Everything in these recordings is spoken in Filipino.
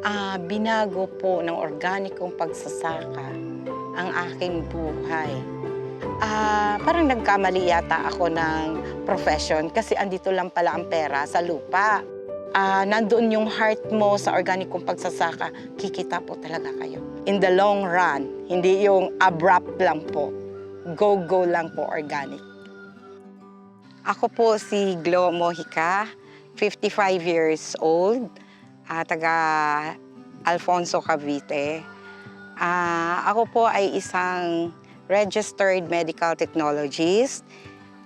Ah, binago po ng organikong pagsasaka ang aking buhay. Ah, parang nagkamali yata ako ng profession kasi andito lang pala ang pera sa lupa. Ah, nandoon yung heart mo sa organikong pagsasaka, kikita po talaga kayo. In the long run, hindi yung abrupt lang po. Go-go lang po organic. Ako po si Glo Mojica, 55 years old, ah, taga Alfonso Cavite. Ah, ako po ay isang registered medical technologist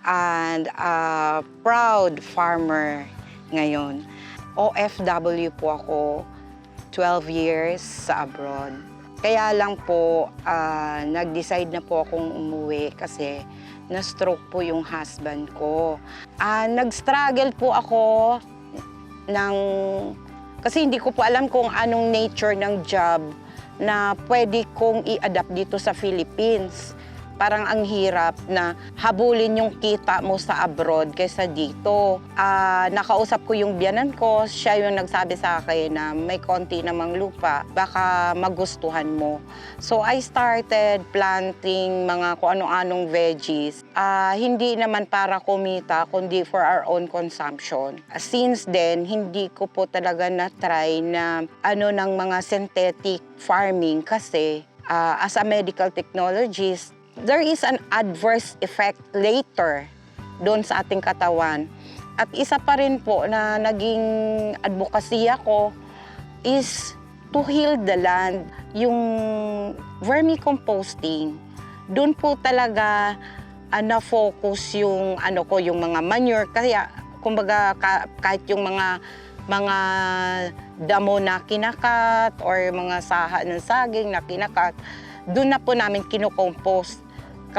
and a proud farmer ngayon. OFW po ako, 12 years abroad. Kaya lang po, ah, nag-decide na po akong umuwi kasi na-stroke po yung husband ko. Ah, nag-struggle po ako ng... Kasi hindi ko po alam kung anong nature ng job na pwede kong i-adapt dito sa Philippines. Parang ang hirap na habulin yung kita mo sa abroad kaysa dito. Ah, nakausap ko yung biyanan ko, siya yung nagsabi sa akin na may konti namang lupa, baka magustuhan mo. So I started planting mga kung ano-anong veggies. Ah, hindi naman para kumita, kundi for our own consumption. Since then, hindi ko po talaga na-try na ano ng mga synthetic farming kasi ah, as a medical technologist, there is an adverse effect later doon sa ating katawan. At isa pa rin po na naging advocacy ko is to heal the land. Yung vermicomposting, doon po talaga ah, na-focus yung ano ko, yung mga manure. Kaya, kumbaga, ka- kahit yung mga mga damo na kinakat or mga saha ng saging na kinakat, doon na po namin kinukompost.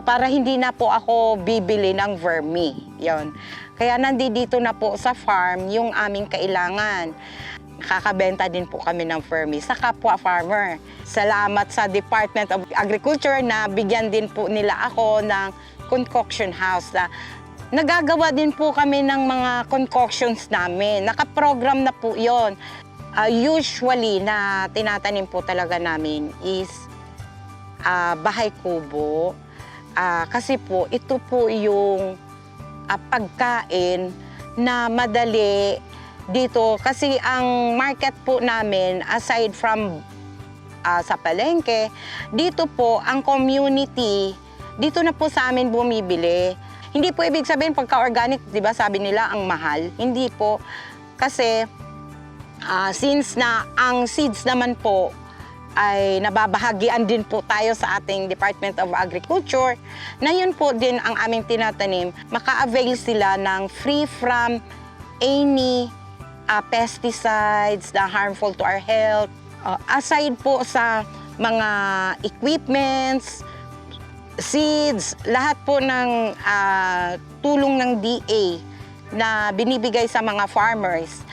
Para hindi na po ako bibili ng vermi. Yon. Kaya nandito na po sa farm yung aming kailangan. Nakakabenta din po kami ng vermi sa kapwa farmer. Salamat sa Department of Agriculture na bigyan din po nila ako ng concoction house na nagagawa din po kami ng mga concoctions namin. Nakaprogram na po yon. Ah, usually na tinatanim po talaga namin is ah, bahay kubo. Ah, kasi po, ito po yung ah, pagkain na madali dito. Kasi ang market po namin, aside from ah, sa palengke, dito po ang community, dito na po sa amin bumibili. Hindi po ibig sabihin pagka-organic, di ba sabi nila ang mahal. Hindi po. Kasi ah, since na ang seeds naman po ay nababahagian din po tayo sa ating Department of Agriculture, na yun po din ang aming tinatanim, maka-avail sila ng free from any ah, pesticides na harmful to our health. Ah, aside po sa mga equipments, seeds, lahat po ng ah, tulong ng DA na binibigay sa mga farmers,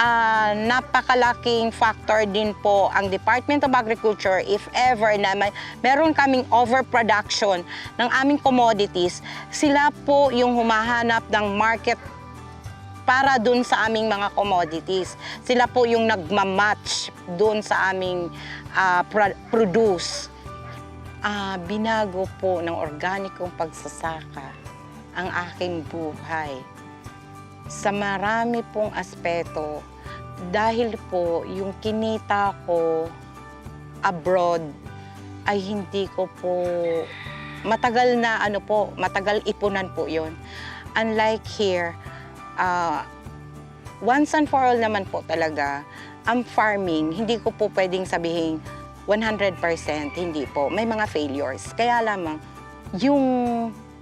ah, napakalaking factor din po ang Department of Agriculture if ever na may, meron kaming overproduction ng aming commodities, sila po yung humahanap ng market para dun sa aming mga commodities. Sila po yung nagmamatch dun sa aming pro- produce. Ah, binago po ng organikong pagsasaka ang aking buhay sa marami pong aspeto dahil po yung kinita ko abroad ay hindi ko po matagal na ano po, matagal ipunan po yon. Unlike here, ah, once and for all naman po talaga, ang farming, hindi ko po pwedeng sabihin 100% hindi po. May mga failures. Kaya lamang, yung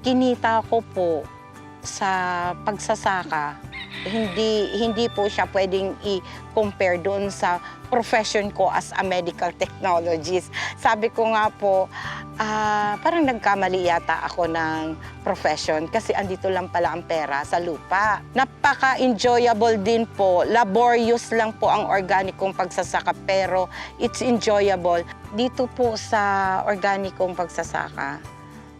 kinita ko po sa pagsasaka, hindi hindi po siya pwedeng i-compare doon sa profession ko as a medical technologist. Sabi ko nga po, ah, parang nagkamali yata ako ng profession kasi andito lang pala ang pera sa lupa. Napaka-enjoyable din po. Laborious lang po ang organikong pagsasaka pero it's enjoyable. Dito po sa organikong pagsasaka,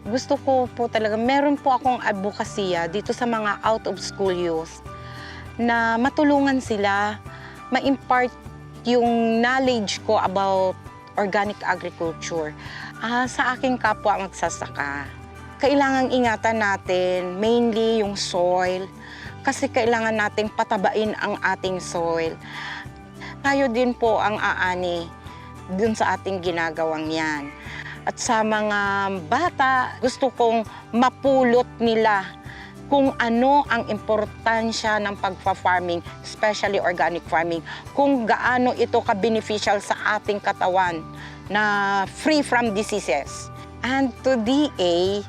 gusto ko po talaga, meron po akong advokasya dito sa mga out of school youth na matulungan sila, ma-impart yung knowledge ko about organic agriculture ah, sa aking kapwa magsasaka. Kailangang ingatan natin mainly yung soil kasi kailangan nating patabain ang ating soil. Tayo din po ang aani dun sa ating ginagawang yan. At sa mga bata, gusto kong mapulot nila kung ano ang importansya ng pagpa-farming, especially organic farming, kung gaano ito ka-beneficial sa ating katawan na free from diseases. And to DA,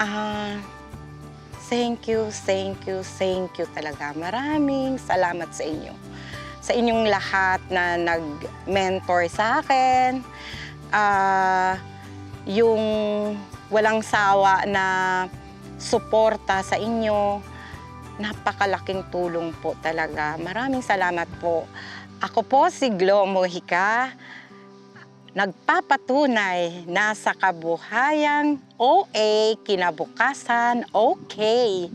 ah, thank you, thank you, thank you talaga. Maraming salamat sa inyo. Sa inyong lahat na nag-mentor sa akin, ah, yung walang sawa na suporta sa inyo, napakalaking tulong po talaga. Maraming salamat po. Ako po si Glo Mojica, nagpapatunay na sa kabuhayang OA kinabukasan okay.